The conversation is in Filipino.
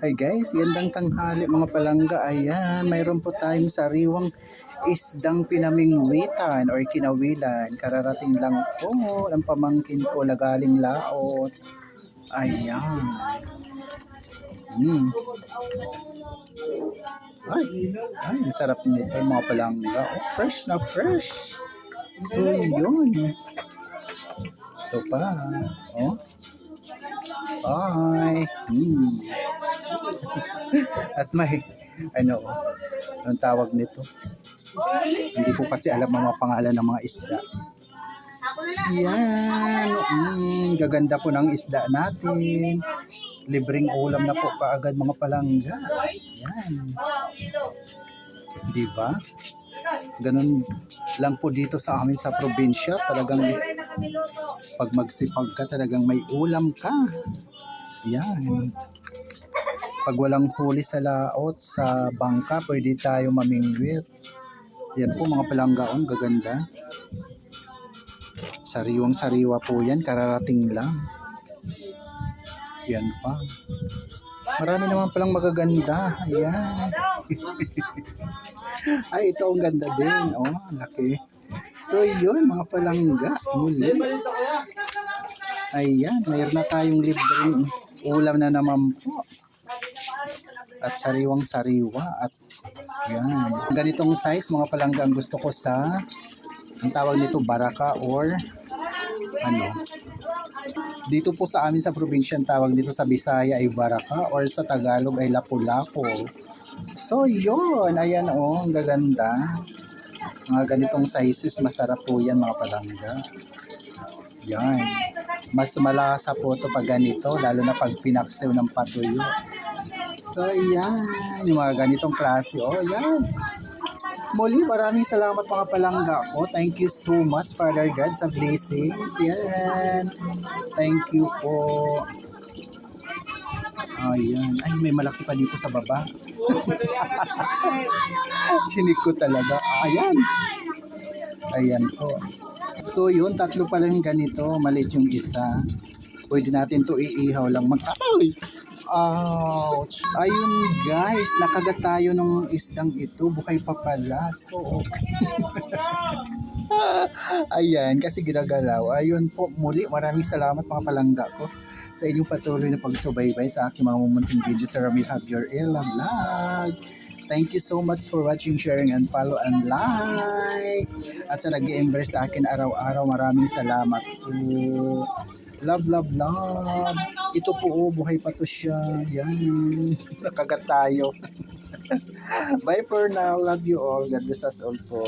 Hi guys, gandang tanghali mga palangga. Ayan, mayroon po tayong sariwang isdang pinamingwitan or kinawilan. Kararating lang po ng pamangkin ko lagaling laot. Ayan. Hmm. Ay, ay, sarap nito mga palangga. Oh, fresh na fresh. So, yun. Ito pa. Oh. Bye. Hmm. At may, ano, ang tawag nito. Hindi ko kasi alam ang mga pangalan ng mga isda. Yan. Mm, gaganda po ng isda natin. Libreng ulam na po kaagad mga palangga. Yan. Di ba? Ganun lang po dito sa amin sa probinsya. Talagang pag magsipag ka, talagang may ulam ka. Yan. Pag walang huli sa laot, sa bangka, pwede tayo mamingwit. Yan po mga palanggaon, gaganda. Sariwang sariwa po yan, kararating lang. Yan pa. Marami naman palang magaganda. Ayan. Ay, ito ang ganda din. Oh, laki. So, yun, mga palangga. Muli. Ayan, mayroon na tayong libreng ulam na naman po. At sariwang sariwa. At yan. Ganitong size, mga palangga, ang gusto ko sa ang tawag nito baraka or ano? Dito po sa amin sa probinsya ang tawag dito sa Bisaya ay baraka or sa Tagalog ay lapu-lapu. So yun. Ayan oh ang gaganda. Mga ganitong sizes masarap po yan mga palangga. Yan. Mas malasa po to pag ganito lalo na pag pinaksew ng patuyo so yan yung mga ganitong klase oh yan Muli, maraming salamat mga palangga ko. Thank you so much, Father God, sa blessings. Yan. Thank you po. Ayan. Ay, may malaki pa dito sa baba. Chinik ko talaga. Ayan. Ayan po. So, yun. Tatlo pa lang ganito. Maliit yung isa. Pwede natin to iihaw lang. Mag Ay! Ouch! Ayun guys, nakagat tayo ng isdang ito. Bukay pa pala. So, Ayan, kasi ginagalaw. Ayun po, muli, maraming salamat mga palangga ko sa inyong patuloy na pagsubaybay sa aking mga mumunting video sa Ramil Javier Ella Vlog. Thank you so much for watching, sharing, and follow, and like. At sa nag embrace sa akin araw-araw, maraming salamat po. Love, love, love. Ito po, oh, buhay pa to siya. Yan. Nakagat tayo. Bye for now. Love you all. God bless us all po.